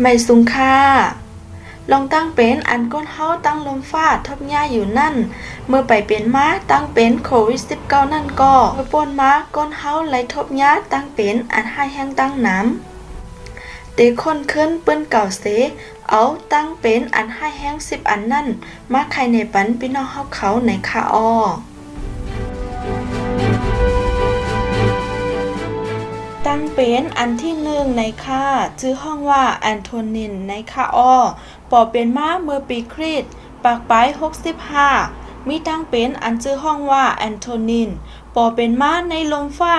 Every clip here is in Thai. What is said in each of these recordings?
ไม่สูงค่าลองตั้งเป็นอันก้นเฮาตั้งลมฟ้าทบหญ้าอยู่นั่น เมื่อไปเป็นม้าตั้งเป็นโควิด19นั่นก็เมื่อป่นม้าก้นเฮาไหลทบหญ้าตั้งเป็นอันให้แห้งตั้งน้ำเตคนขึ้นเปิ้นเก่าเส เอาตั้งเป็นอันให้แห้งสิบอันนั่น มาใครในปันพี่น้องเฮาเขาในคาออ ตั้งเป็นอันที่หนึ่งในค่าชื่อห้องว่าแอนโทนินในค่าอ้อปอเป็นมาเมื่อปีคริสต์ปากปลาย65 มีตั้งเป็นอันชื่อห้องว่าแอนโทนิน ปอเป็นมาในลมฟ้า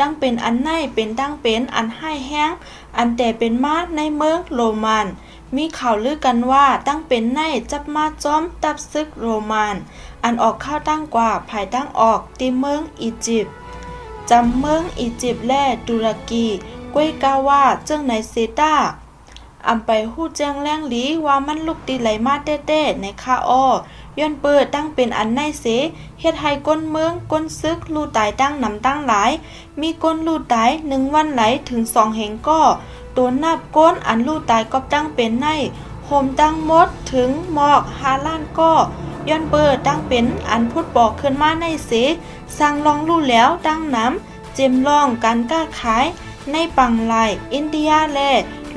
ตั้งเป็นอันในเป็นตั้งเป็นอันให้แห้ง อันแต่เป็นมาในเมืองโรมันมีข่าวลือกันว่าตั้งเป็นในจับมาจอมตับซึกโรมัน อันออกข้าวตั้งกว่าภายตั้งออกตีเมืองอียิปต์ จำเมืองอียิปต์และตุรกีกวยกาว่าเจ้งในเซตาอำไปฮู้แจ้งแรงหลีว่ามันลุกตีไหลมาเต้ๆในคาอ้อย้อนเปิดตั้งเป็นอันในเสเฮ็ดให้ก้นเมืองก้นซึกลู่ตายตั้งนำตั้งหลาย มีก้นลู่ตายหนึ่งวันไหลถึงสองแห่งก็ตัวนับก้นอันลู่ตายก็ตั้งเป็นในโฮมตั้งมดถึงหมอกหาล้านก็ ย้อนเปิดตั้งเป็นอันพุดบอกขึ้นมาในเสสร้างลองรู้แล้วดังน้ำเจมลองการกล้าขาย ในปังลายอินเดียแล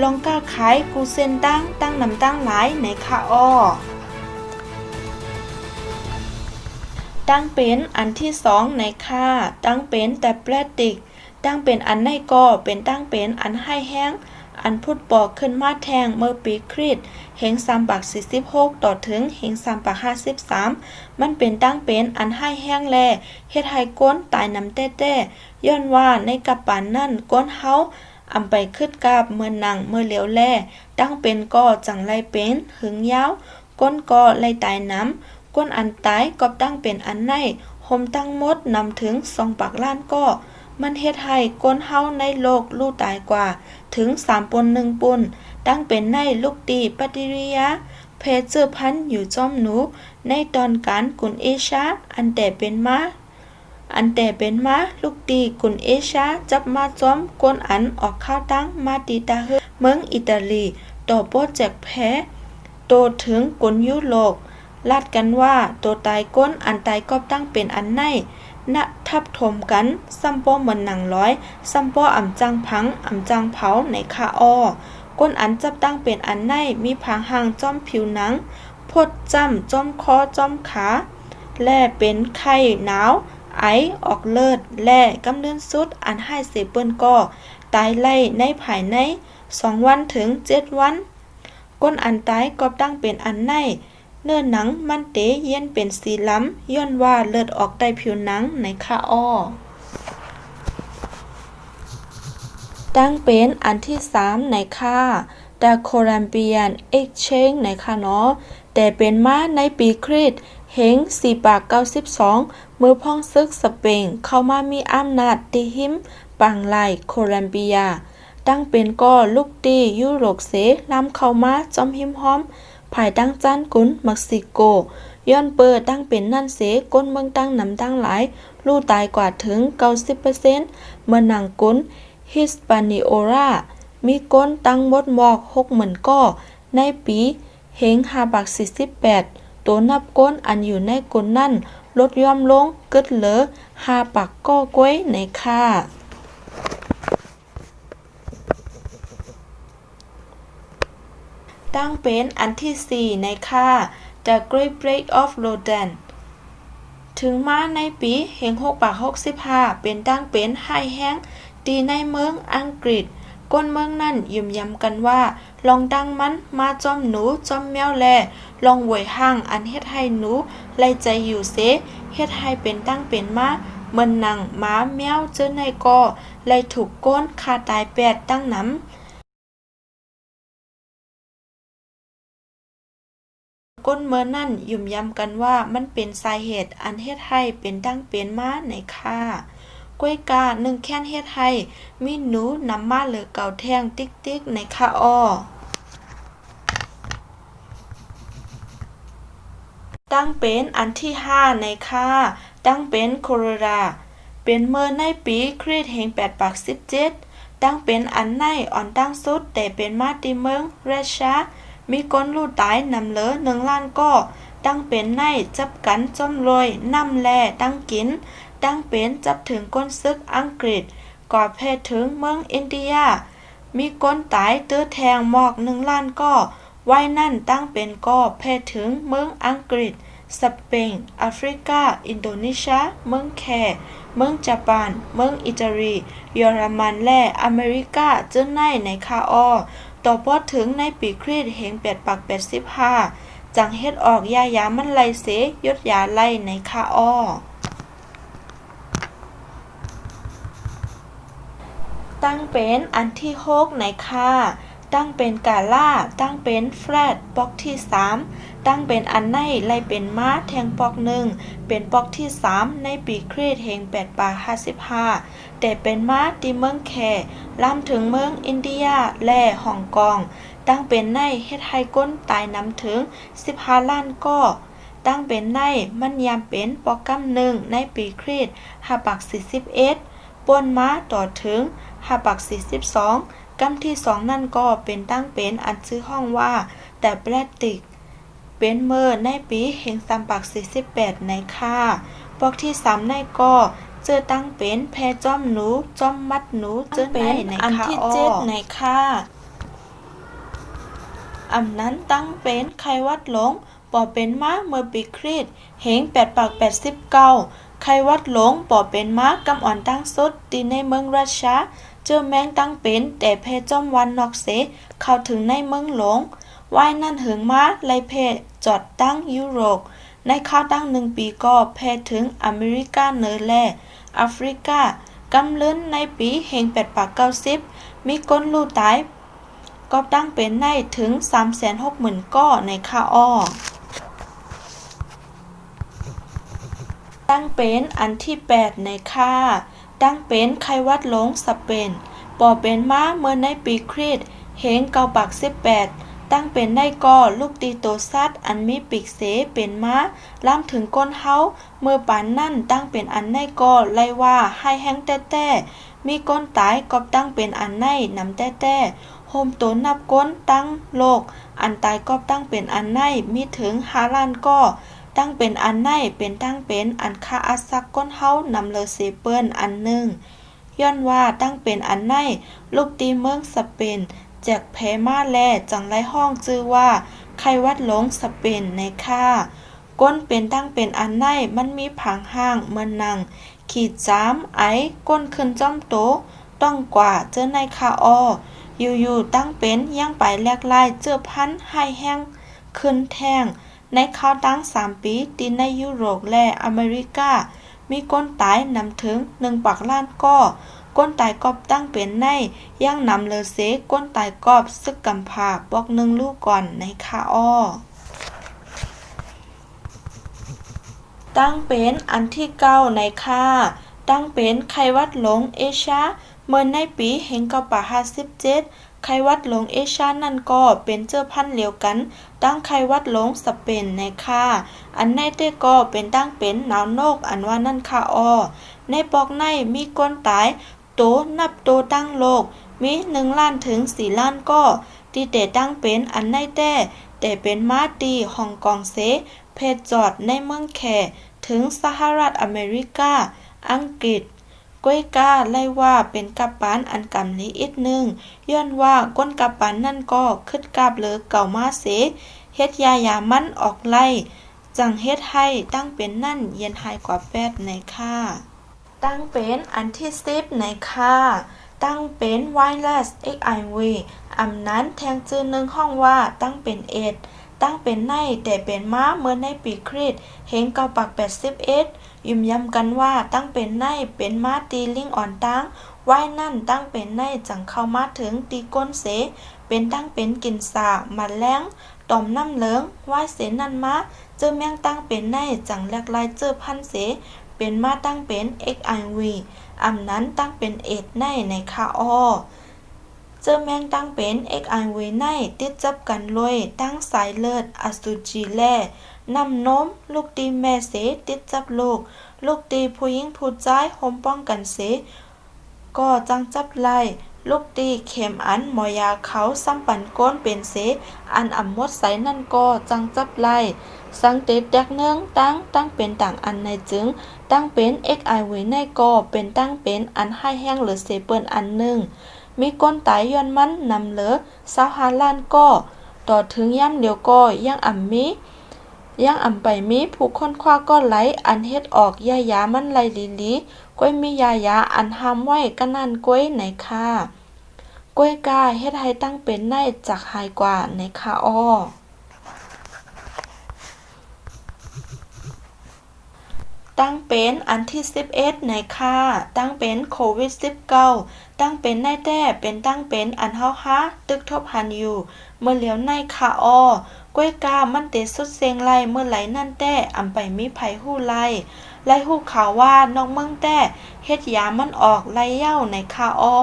ลองกล้าขายกูเซนตั้งตั้งนำตั้งหลายในคาอ้อตั้งเป็นอันที่สองในค่า ตั้งเป็นแต่แปลติก ตั้งเป็นอันในก่อเป็นตั้งเป็นอันให้แห้ง อันพุดปอกขึ้นมาแทงเมื่อปีคริสเฮงสามปัก46ต่อถึงเฮงสามปัก53มันเป็นตั้งเป็นอันให้แห้งแลเฮ็ดให้ก้นตายน้ำแต้ๆย้อนว่าในกับปานนั่นก้นเฮาอำไปขึ้นกาบเมื่อหนังเมื่อเหลียวแลตั้งเป็นก่อจังไรเป็นหึงยาวก้นก่อไล่ตายน้ำก้นอันตายก็ตั้งเป็นอันในหมตั้งมดนำถึงสองปากล้านก็ มันเฮ็ดให้ก้นเฮาในโลกลู่ตายกว่า ถึงสามปนหนึ่งปุนตั้งเป็นในลูกตีปฏิริยาเพศเจอพันอยู่จอมหนู ในตอนการกุนเอชา อันแต่เป็นมาอันแต่เป็นมาลูกตีกุนเอชา จับมาจอมกวนอันออกข้าวตั้งมาตีตาเฮเมืองอิตาลีต่อโปรเจกแพ้โตถึงกุนยุโรปลาดกันว่าตัวตายก้นอันตายก็ตั้งเป็นอันในณ ทับถมกันซัมป้อเหมือนหนังร้อยซัมป้ออ่ำจังพังอ่ำจังเผาในคาอ้อก้นอันจับตั้งเป็นอันในมีผางห่างจ้อมผิวหนัง พดจ้ำจ้อมคอจ้อมขาแล่เป็นไข้หนาว ไอออกเลิศแล่กำเนินสุดอันให้เสเปิ้นก็ตายไล่ในภายในสองวันถึงเจ็ดวัน ก้นอันตายก็ตั้งเป็นอันใน เนื้อหนังมันเตเย็นเป็นสีล้ำย้อนว่าเลือดออกใต้ผิวหนังในคาอ้อตั้งเป็นอันที่ 3 ในค่า The Columbian Exchange ในค่าเนาะแต่เป็นมาในปีคริสต์เฮง4ปาก92เมื่อพ่องซึกสเปนเข้ามามีอำนาจติหิม ปังไลโคลัมเบีย ตั้งเป็นก่อลูกตียุโรปเสล้ำเข้ามาจอมหิมห้อม ภายตั้งจันกุนเม็กซิโก ย้อนเปิดตั้งเป็นนั่นเสก้นเมืองตั้งนำตั้งหลาย ลู่ตายกว่าถึง 90%เมื่อหนังกุนฮิสปานิโอรามีก้นตั้งมดหมอกหกหมื่นก้อในปีเฮงฮาบัก 48 ตัวนับก้นอันอยู่ในก้นนั่นลดย่อมลงกึดเหลือหาปักก้อกล้วยในค่า ตั้งเป็นอันที่ 4 ในค่า The Great Break of Rodan ถึงมาในปีเฮง6ปาก65เป็นตั้งเป็นไฮแห้งตีในเมืองอังกฤษ ก้นเมืองนั่นยืมย้ำกันว่า ลองดังมันมาจอมหนูจอมแมวแล ลองหวยห่างอันเฮ็ดให้หนูไล่ใจอยู่เสเฮ็ดให้เป็นตั้งเป็นมาเมือนหนังหมาแมวเจอในกอไล่ถูกก้นคาตายแปดตั้งน้ำ ก้นเมื่อนั่นยุ่มย้ำกันว่ามันเป็นสาเหตุอันเฮ็ดให้เป็นตั้งเป็นมาในค่ากล้วยกาหนึ่งแค้นเฮ็ดให้มีหนูนำมาเหลือเก่าแท่งติ๊กติ๊กในค่าอ้อตั้งเป็นอันที่ 5 ในค่าตั้งเป็นโคโรราเป็นเมื่อในปีคริสต์แห่ง8ปาก17ตั้งเป็นอันในอ่อนตั้งสุดแต่เป็นมาติเมืองเรชา มีก้นลู่ตายนำเหลือหนึ่งล้านก่อตั้งเป็นในจับกันจอมรวยนำแลตั้งกิน ตั้งเป็นจับถึงก้นซึกอังกฤษก่อเพทถึงเมืองอินเดีย มีก้นตายตื้อแทงหมอกหนึ่งล้านก่อไว้นั่นตั้งเป็นก่อเพทถึงเมืองอังกฤษ สเปนแอฟริกา อินโดนีเซีย เมืองแค เมืองญี่ปุ่น เมืองอิตาลี เยอรมันและอเมริกาเจ้าในในคาออต่อพอถึงในปีคริสเฮงแปดปักแปดสิบห้าจังเฮ็ดออกยายามันไลเสยดยาไล่ในคาอ้อตั้งเป็นอันที่หกในค่า ตั้งเป็นกาล่า ตั้งเป็นแฟลตปอกที่สามตั้งเป็นอันในไล่เป็นม้าแทงปอกหนึ่ง เป็นปอกที่สามในปีคริสเฮงแปดปาห้าสิบห้าแต่เป็นม้าที่เมืองแค่ล่ำถึงเมืองอินเดียและฮ่องกง ตั้งเป็นในเฮ็ดให้ก้นตายนำถึง 15 ล้านก่อตั้งเป็นในมันยามเป็นปอกกำหนึ่งในปีคริสหาปัก41ป่นม้าต่อถึง หาปัก42กำที่สองนั่นก็เป็นตั้งเป็นอันชื่อห้องว่า แต่แปลติก เป็นเมื่อในปีเฮงซัมปัก48ในค่าปอกที่3ในก็เจอตั้งเป็นแพจ้อมหนูจ้อมมัดหนูเจอเป็นอันที่เจ็ดในค่าอำนั้นตั้งเป็นไขวัดหลงปอเป็นม้าเมื่อปีคริสเหงแปดปากแปดสิบเก้าไขวัดหลงปอเป็นม้ากำอ่อนตั้งสุดตีในเมืองราชา เจอแมงตั้งเป็นแต่เพจอมวันนอกเส เข้าถึงในเมืองหลงว่ายนั่นหึงม้าไลเพจจอดตั้งยุโรป ในข้าวตั้งหนึ่งปีก็แพถึงอเมริกาเหนือแลแอฟริกากำเลินในปีเฮงแปดปากเก้าสิบมีก้นลู่ตายก็ตั้งเป็นในถึง360,000ก้อในค่าอ้อตั้งเป็นอันที่ 8 ในค่า ตั้งเป็นไขวัดหลงสเปนปอเป็นม้าเมื่อในปีคริสเฮงเกาปัก18ตั้งเป็นได้ก่อลูกตีโตซัดอันมีปีกเสเป็นม้าล้ำถึงก้นเฮาเมื่อปานนั่นตั้งเป็นอันในก่อไล่ว่าให้แห้งแต้แต้มีก้นตายก็ตั้งเป็นอันในนำแต้แต้โฮมตนนับก้นตั้งโลก อันตายก็ตั้งเป็นอันในมีถึงหาลานก็ ตั้งเป็นอันในเป็นตั้งเป็นอันคาอาซักก้นเฮานำเลเซเปิลอันหนึ่งย้อนว่าตั้งเป็นอันในลูกตีเมืองสเปนแจกแพมาแลจังไรห้องจื้อว่าไขวัดหลงสเปนในค่าก้นเป็นตั้งเป็นอันในมันมีผังห้างเมือนนัง ขีดจ้ามไอก้นขึ้นจ้อมโตต้องกว่าเจอในคาอออยู่ๆตั้งเป็นย่างไปแลกไล่เจอพันให้แห้งขึ้นแท่ง ในข้าวตั้งสามปีตีในยุโรปและอเมริกา มีก้นตายนำถึงหนึ่งปักล้านก้อก้นตายกอบตั้งเป็นในย่างนำเลเซก้นตายกอบซึกกำพาบอกหนึ่งลูกก่อนในคาอ้อตั้งเป็นอันที่เก้าในค่า ตั้งเป็นไขวัดหลงเอชา เมื่อในปีเฮงกาป่าห้าสิบเจ็ด ไขวัดหลงเอชานั่นก็เป็นเจ้าพันเหลียวกัน ตั้งไขวัดหลงสเปนในค่า อันในเต้ก็เป็นตั้งเป็นหนาวโนกอันว่านั่นค่าออในปอกในมีก้นตาย โตนับโตตั้งโลก มีหนึ่งล้านถึงสี่ล้านก็ที่แต่ตั้งเป็นอันในแต่แต่เป็นมาตีฮ่องกงเซ เพจจอดในเมืองแขถึงสหรัฐอเมริกา อังกฤษ ก้วยกาไล่ว่าเป็นกับปานอันกำลีอีกนึงย้อนว่าก้นกับปานนั่นก็คึดกาบเลยเก่ามาเสเฮ็ดยายามันออกไล่ จังเฮ็ดให้ตั้งเป็นนั่นเย็นหายกว่าแปดในค่าตั้งเป็นอันที่สิบในค่าตั้งเป็นไวรัส XIV อำนั้นแทงจือหนึ่งห้องว่าตั้งเป็นเอ็ดตั้งเป็นในแต่เป็นม้าเมื่อในปีคริสเฮงเกาปักแปดสิบเอ็ด ยิ้มย้ำกันว่าตั้งเป็นในเป็นมาตีลิงอ่อนตั้งไหว้นั่นตั้งเป็นในจังเข้ามาถึงตีก้นเส เป็นตั้งเป็นกินสามันแล้งต่อมน้ำเหลืองไหว้เสนั่นมาเจอแมงตั้งเป็นในจังแลกลายเจอพันเส เป็นมาตั้งเป็น XIV อำนั้นตั้งเป็นเอ็ดในในคาออเจอแมงตั้งเป็น XIV ในติดจับกันลยตั้งสายเลือดอสุจิแล่ นำนม ลูกตีแม่เสติดจับลูก ลูกตีผู้หญิงผู้ชายห่มป้องกันเส ก็จังจับไล่ลูกตีเข็มอันหมอยาเขาซ้ำปันก้นเป็นเส อันอ่ำมดใสนั่นก็จังจับไล่สังเตตดักเนืองตั้งตั้งเป็นต่างอันในจึง ตั้งเป็น xi ไว้ในก็เป็นตั้งเป็นอันให้แห้งหรือเสเปิ้นอันหนึ่งมีก้นตายย้อนมันนำเหลือสาวหาล้านก็ ต่อถึงย่ำเดียวก็ยังอ่ำมี ยังอ่ำไปมีผู้คนคว้าก็ไหล อันเฮ็ดออกยายามันไหลลีลีก้อยมียายาอันห้ามไว้ก็นั่นก้อยไหนค่ะก้อยกาเฮ็ดให้ตั้งเป็นในจากหายกว่าในค่ะอ้อ ตั้งเป็นอันที่11ในค่า ตั้งเป็นโควิด -19 ตั้งเป็นในแต้เป็นตั้งเป็นอันเฮาฮาตึกทบหันอยู่ เมื่อเหลียวในค่าออกล้วยกามันเตสุดเซงไล่เมื่อไหลนั่นแต้อำไปมีไผหู้ไล่ไล่หู้ข่าวว่านองเมืองแต้เฮ็ดยามันออกไล่เย้าในค่าออ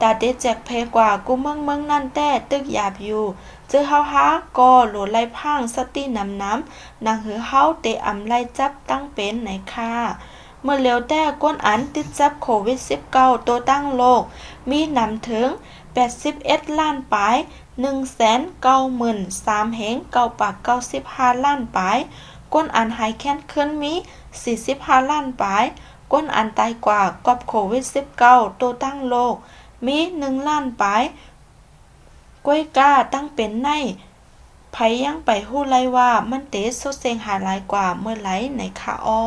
ตาเดแจกเพกว่ากูเมืองเมืองนั่นแต้ตึกหยาบอยู่เจอเฮาฮาก็โหลไล่พังสตินำน้ำนางหือเฮาเตอำไล่จับตั้งเป็นในค่าเมื่อเร็วแต่ก้นอันติดจับโควิด -19 ตัวตั้งโลก มีนำถึง 81 ล้านปลาย193,000เฮง9ปาก95 ล้านปลายก้นอันหายแค้นขึ้นมี 45 ล้านปลายก้นอันตายกว่ากอบโควิด -19 ตัวตั้งโลก มีหนึ่งล้านปลายก้วยก้าตั้งเป็นในไผยังไปหู้ไลว่ามันเตสดเซงหาหลายกว่าเมื่อไหลในคาอ้อ